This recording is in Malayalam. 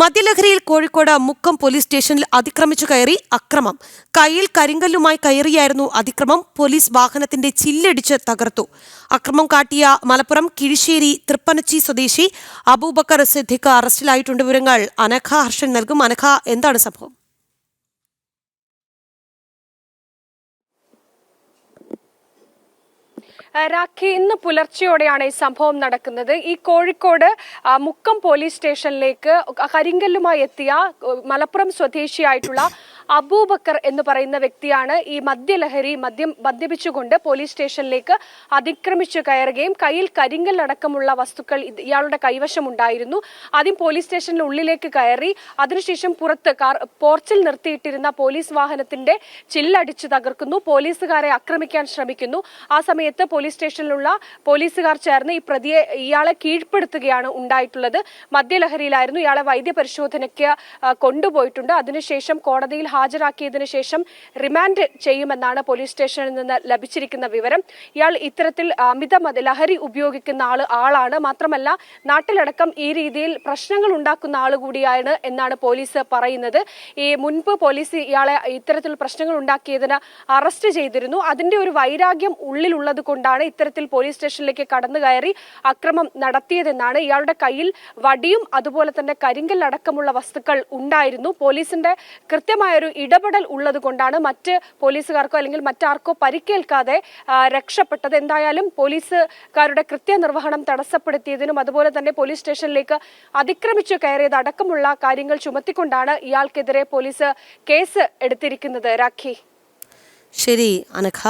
മദ്യലഹരിയിൽ കോഴിക്കോട് മുക്കം പോലീസ് സ്റ്റേഷനിൽ അതിക്രമിച്ചു കയറി അക്രമം. കയ്യിൽ കരിങ്കല്ലുമായി കയറിയായിരുന്നു അതിക്രമം. പോലീസ് വാഹനത്തിന്റെ ചില്ലടിച്ച് തകർത്തു. അക്രമം കാട്ടിയ മലപ്പുറം കിഴിശ്ശേരി തൃപ്പനച്ചി സ്വദേശി അബൂബക്കർ സിദ്ദിഖ് അറസ്റ്റിലായിട്ടുണ്ട് വിവരങ്ങൾ. അനഘ ഹർഷൻ നൽകും. അനഘ എന്താണ് സംഭവം? രാഖി ഇന്ന് പുലർച്ചെയോടെയാണ് ഈ സംഭവം നടക്കുന്നത്. ഈ കോഴിക്കോട് മുക്കം പോലീസ് സ്റ്റേഷനിലേക്ക് കരിങ്കല്ലുമായി എത്തിയ മലപ്പുറം സ്വദേശിയായിട്ടുള്ള അബൂബക്കർ എന്ന് പറയുന്ന വ്യക്തിയാണ് ഈ മദ്യലഹരി മദ്യം മദ്യപിച്ചുകൊണ്ട് പോലീസ് സ്റ്റേഷനിലേക്ക് അതിക്രമിച്ചു കയറുകയും കയ്യിൽ കരിങ്കല്ലടക്കമുള്ള വസ്തുക്കൾ ഇയാളുടെ കൈവശമുണ്ടായിരുന്നു. ആദ്യം പോലീസ് സ്റ്റേഷനിൽ ഉള്ളിലേക്ക് കയറി അതിനുശേഷം പുറത്ത് കാർ പോർച്ചിൽ നിർത്തിയിട്ടിരുന്ന പോലീസ് വാഹനത്തിന്റെ ചില്ലടിച്ചു തകർക്കുന്നു. പോലീസുകാരെ ആക്രമിക്കാൻ ശ്രമിക്കുന്നു. ആ സമയത്ത് പോലീസ് സ്റ്റേഷനിലുള്ള പോലീസുകാർ ചേർന്ന് ഈ പ്രതിയെ ഇയാളെ കീഴ്പ്പെടുത്തുകയാണ് ഉണ്ടായിട്ടുള്ളത്. മദ്യലഹരിയിലായിരുന്നു ഇയാളെ വൈദ്യപരിശോധനയ്ക്ക് കൊണ്ടുപോയിട്ടുണ്ട്. അതിനുശേഷം കോടതിയിൽ ഹാജരാക്കിയതിനു ശേഷം റിമാൻഡ് ചെയ്യുമെന്നാണ് പോലീസ് സ്റ്റേഷനിൽ നിന്ന് ലഭിച്ചിരിക്കുന്ന വിവരം. ഇയാൾ ഇത്തരത്തിൽ അമിത ലഹരി ഉപയോഗിക്കുന്ന ആൾ ആളാണ്. മാത്രമല്ല നാട്ടിലടക്കം ഈ രീതിയിൽ പ്രശ്നങ്ങൾ ഉണ്ടാക്കുന്ന ആൾ കൂടിയാണ് എന്നാണ് പോലീസ് പറയുന്നത്. ഈ മുൻപ് പോലീസ് ഇയാളെ ഇത്തരത്തിൽ പ്രശ്നങ്ങൾ ഉണ്ടാക്കിയതിന് അറസ്റ്റ് ചെയ്തിരുന്നു. അതിന്റെ ഒരു വൈരാഗ്യം ഉള്ളിലുള്ളത് കൊണ്ടാണ് ഇത്തരത്തിൽ പോലീസ് സ്റ്റേഷനിലേക്ക് കടന്നു കയറി അക്രമം നടത്തിയതെന്നാണ് ഇയാളുടെ കയ്യിൽ വടിയും അതുപോലെ തന്നെ കരിങ്കൽ അടക്കമുള്ള വസ്തുക്കൾ ഉണ്ടായിരുന്നു. പോലീസിന്റെ കൃത്യമായൊരു ഇടപെടൽ ഉള്ളത് കൊണ്ടാണ് മറ്റ് പോലീസുകാർക്കോ അല്ലെങ്കിൽ മറ്റാർക്കോ പരിക്കേൽക്കാതെ രക്ഷപ്പെട്ടത്. എന്തായാലും പോലീസുകാരുടെ കൃത്യനിർവഹണം തടസ്സപ്പെടുത്തിയതിനും അതുപോലെ തന്നെ പോലീസ് സ്റ്റേഷനിലേക്ക് അതിക്രമിച്ചു കയറിയത് അടക്കമുള്ള കാര്യങ്ങൾ ചുമത്തിക്കൊണ്ടാണ് ഇയാൾക്കെതിരെ പോലീസ് കേസ് എടുത്തിരിക്കുന്നത്. രാഖി. ശരി അനഘ.